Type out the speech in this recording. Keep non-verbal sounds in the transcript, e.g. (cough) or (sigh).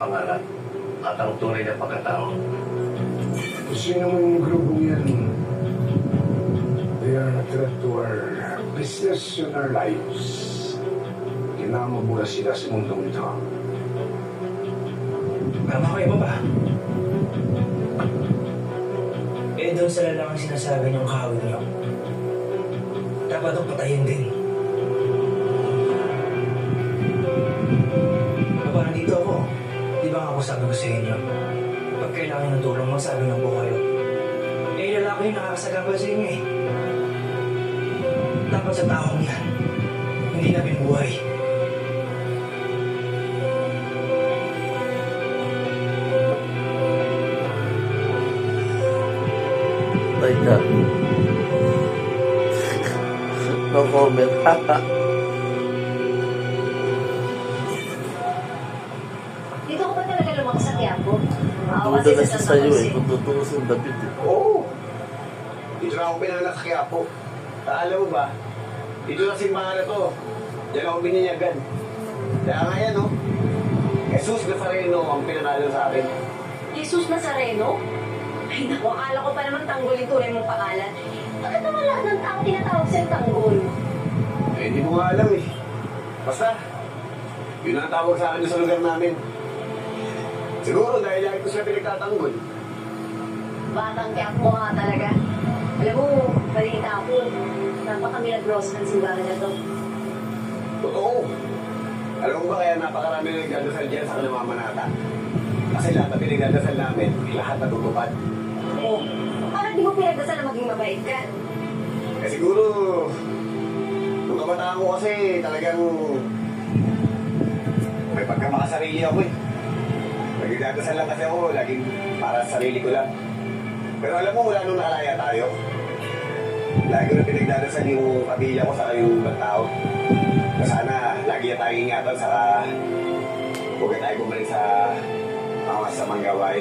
pangalan at ang tunay na pagkatao. Sino mo yung grupong yan? They are a threat to our business and our lives. Kailangan mabula sila sa mundong ito. Tama kayo ba ba? Eh, doon sila lang ang sinasabi niyong kahawin niyo. Dapat ang patayin din. Di ba ako sabi ko sa inyo? Pag kailangan ng tulong, magsabi ng po kayo. Eh, lalaki yung nakakasagabal sa inyo eh. Dapat sa taong yan, hindi na binuhay. God. no comment. (laughs) ko lumakas sa Quiapo? Maawa Duda na sa siya sa'yo eh. San Kung tutuusin David eh. Oo. Dito na ako pinanganak sa Quiapo. Alam mo ba, dito na simbahan na to. Diyan ako bininyagan. Kaya nga yan, no? Jesus Nazareno ang pinanalo sa akin. Jesus Nazareno? Ay naku, akala ko pa naman tanggol yung tunay mong pangalan. Bakit naman lahat ng tao tinatawag sa'yo tanggol? Eh, hindi mo nga alam eh. Basta, yun ang tawag sa akin sa lugar namin. Siguro dahil lagi ko sila pinagtatanggol. Batang Quiapo ka nga talaga. Alam mo, balita ako, napaka-milagros ng simbahan na to. Totoo. Alam mo ba kaya napakarami na nagdadasal dyan sa kanamamanata? Kasi lahat na pinagdadasal namin, lahat natutupad. Oh, parang di mo pinagdasal na maging mabait ka. Eh siguro, nung kabataan ko kasi talagang may pagkamakasarili ako eh. Nagdadasal lang kasi ako, laging para sa sarili ko lang. Pero alam mo, mula nung nakalaya tayo, lagi ko na pinagdadasal yung pamilya ko sa yung ibang tao. Na sana lagi na tayo ingatan sa huwag na tayo bumalik sa mga masamang gawain.